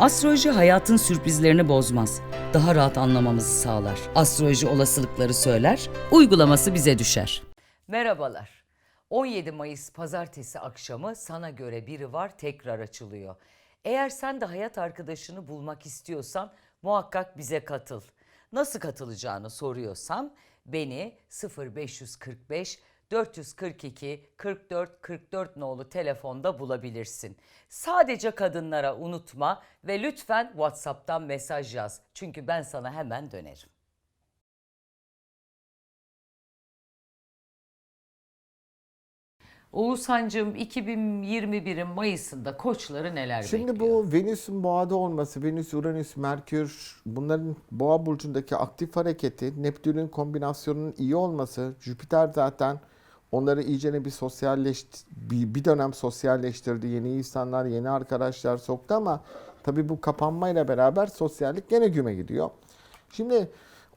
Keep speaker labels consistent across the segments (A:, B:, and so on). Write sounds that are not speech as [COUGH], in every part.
A: Astroloji hayatın sürprizlerini bozmaz. Daha rahat anlamamızı sağlar. Astroloji olasılıkları söyler, uygulaması bize düşer.
B: Merhabalar. 17 Mayıs pazartesi akşamı sana göre biri var tekrar açılıyor. Eğer sen de hayat arkadaşını bulmak istiyorsan muhakkak bize katıl. Nasıl katılacağını soruyorsan beni 0545 442 44 44 nolu telefonda bulabilirsin. Sadece kadınlara unutma ve lütfen WhatsApp'tan mesaj yaz. Çünkü ben sana hemen dönerim. Oğuzhan'cığım 2021'in Mayıs'ında koçları neler
C: Şimdi
B: bekliyor?
C: bu Venüs'ün boğada olması, Venüs, Uranüs, Merkür bunların boğa burcundaki aktif hareketi, Neptün'ün kombinasyonunun iyi olması, Jüpiter zaten onları iyicene bir sosyalleşti, bir, bir dönem sosyalleştirdi. Yeni insanlar, yeni arkadaşlar soktu ama tabii bu kapanmayla beraber sosyallik gene güme gidiyor. Şimdi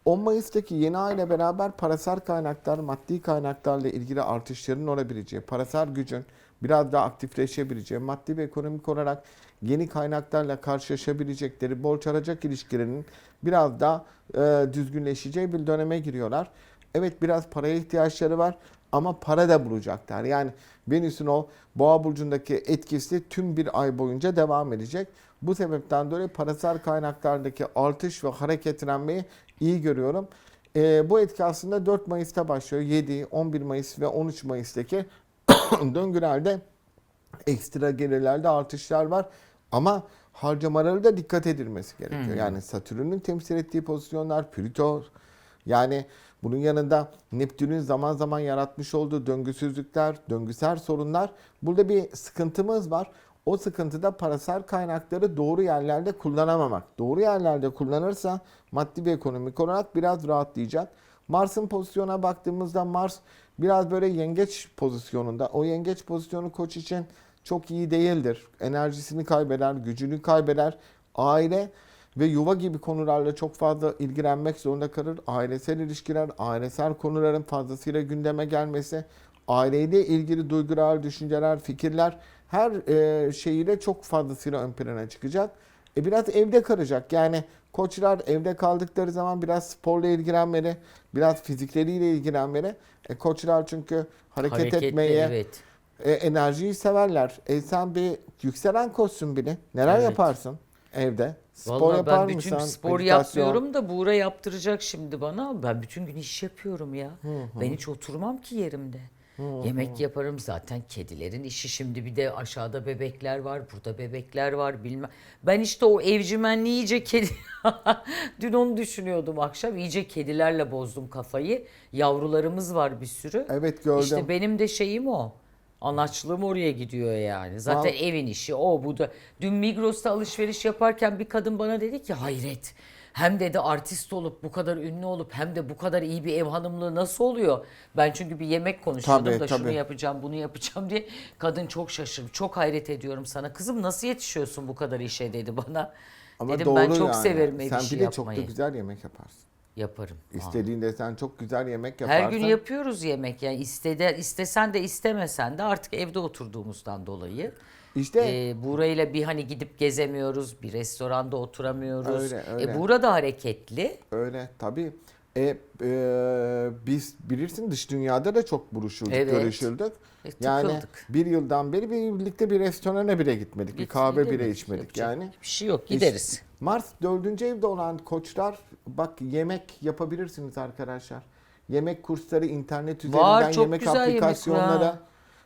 C: 10 Mayıs'taki yeni ay beraber parasal kaynaklar, maddi kaynaklarla ilgili artışların olabileceği, parasal gücün biraz daha aktifleşebileceği, maddi ve ekonomik olarak yeni kaynaklarla karşılaşabilecekleri borç alacak ilişkilerinin biraz daha e, düzgünleşeceği bir döneme giriyorlar. Evet biraz paraya ihtiyaçları var ama para da bulacaklar. Yani Venüs'ün o boğa burcundaki etkisi tüm bir ay boyunca devam edecek. Bu sebepten dolayı parasal kaynaklardaki artış ve hareketlenmeyi iyi görüyorum. Ee, bu etki aslında 4 Mayıs'ta başlıyor. 7, 11 Mayıs ve 13 Mayıs'taki [COUGHS] döngülerde ekstra gelirlerde artışlar var. Ama harcamaları da dikkat edilmesi gerekiyor. Yani Satürn'ün temsil ettiği pozisyonlar, Plüto yani bunun yanında Neptün'ün zaman zaman yaratmış olduğu döngüsüzlükler, döngüsel sorunlar. Burada bir sıkıntımız var. O sıkıntı da parasal kaynakları doğru yerlerde kullanamamak. Doğru yerlerde kullanırsa maddi ve ekonomik olarak biraz rahatlayacak. Mars'ın pozisyona baktığımızda Mars biraz böyle yengeç pozisyonunda. O yengeç pozisyonu koç için çok iyi değildir. Enerjisini kaybeder, gücünü kaybeder. Aile ve yuva gibi konularla çok fazla ilgilenmek zorunda kalır. Ailesel ilişkiler, ailesel konuların fazlasıyla gündeme gelmesi, aileyle ilgili duygular, düşünceler, fikirler her e, şeyiyle çok fazlasıyla ön plana çıkacak. E biraz evde kalacak. Yani koçlar evde kaldıkları zaman biraz sporla ilgilenmeli, biraz fizikleriyle ilgilenmeli. E koçlar çünkü hareket
B: Hareketli,
C: etmeyi,
B: evet.
C: e, enerjiyi severler. E sen bir yükselen koçsun bile. Neler
B: Evet.
C: yaparsın evde? Spor
B: Vallahi
C: yapar
B: ben bütün
C: mısın?
B: spor
C: Meditasyon?
B: yapmıyorum da Buğra yaptıracak şimdi bana. Ben bütün gün iş yapıyorum ya. Ben hiç oturmam ki yerimde. Yemek yaparım zaten kedilerin işi şimdi bir de aşağıda bebekler var burada bebekler var bilmem. Ben işte o evcimenliği iyice kedi [LAUGHS] dün onu düşünüyordum akşam iyice kedilerle bozdum kafayı. Yavrularımız var bir sürü.
C: Evet gördüm.
B: İşte benim de şeyim o. Anaçlığım oraya gidiyor yani. Zaten
C: Val-
B: evin işi o bu da. Dün Migros'ta alışveriş yaparken bir kadın bana dedi ki hayret. Hem dedi artist olup bu kadar ünlü olup hem de bu kadar iyi bir ev hanımlığı nasıl oluyor? Ben çünkü bir yemek konuşuyordum
C: Tabii,
B: da şunu
C: tabii.
B: yapacağım bunu yapacağım diye. Kadın çok şaşırdı. Çok hayret ediyorum sana. Kızım nasıl yetişiyorsun bu kadar işe dedi bana.
C: Ama
B: Dedim
C: doğru
B: ben çok
C: yani.
B: severim ev
C: Sen
B: işi
C: bir de çok da güzel yemek yaparsın.
B: Yaparım.
C: İstediğinde sen çok güzel yemek yaparsın.
B: Her gün yapıyoruz yemek yani istede, istesen de istemesen de artık evde oturduğumuzdan dolayı.
C: İşte
B: Ee, Buğra'yla bir hani gidip gezemiyoruz, bir restoranda oturamıyoruz.
C: Öyle, öyle.
B: E, Buğra da hareketli.
C: öyle tabii. E, e, biz bilirsin dış dünyada da çok buluşurduk,
B: Evet.
C: görüşürdük.
B: E,
C: yani bir yıldan beri bir birlikte bir restorana bile gitmedik. Bir kahve bile içmedik
B: Yapacak
C: yani.
B: Bir şey yok gideriz.
C: İşte Mars dördüncü evde olan koçlar bak yemek yapabilirsiniz arkadaşlar. Yemek kursları, internet üzerinden
B: Var, çok
C: yemek
B: güzel yemek var.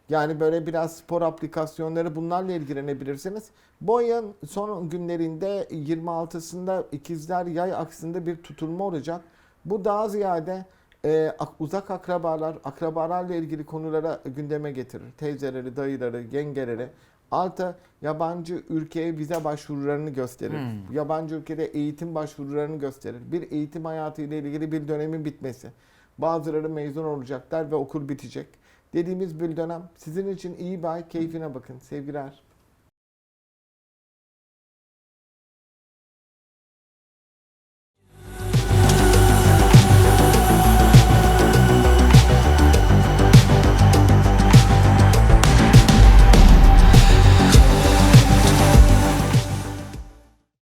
C: Yani böyle biraz spor aplikasyonları bunlarla ilgilenebilirsiniz. Bu ayın son günlerinde 26'sında ikizler yay aksında bir tutulma olacak. Bu daha ziyade e, ak- uzak akrabalar, akrabalarla ilgili konulara gündeme getirir. Teyzeleri, dayıları, yengeleri. Altı yabancı ülkeye vize başvurularını gösterir. Yabancı ülkede eğitim başvurularını gösterir. Bir eğitim hayatı ile ilgili bir dönemin bitmesi. Bazıları mezun olacaklar ve okul bitecek. Dediğimiz bir dönem sizin için iyi bir ay keyfine bakın. Sevgiler.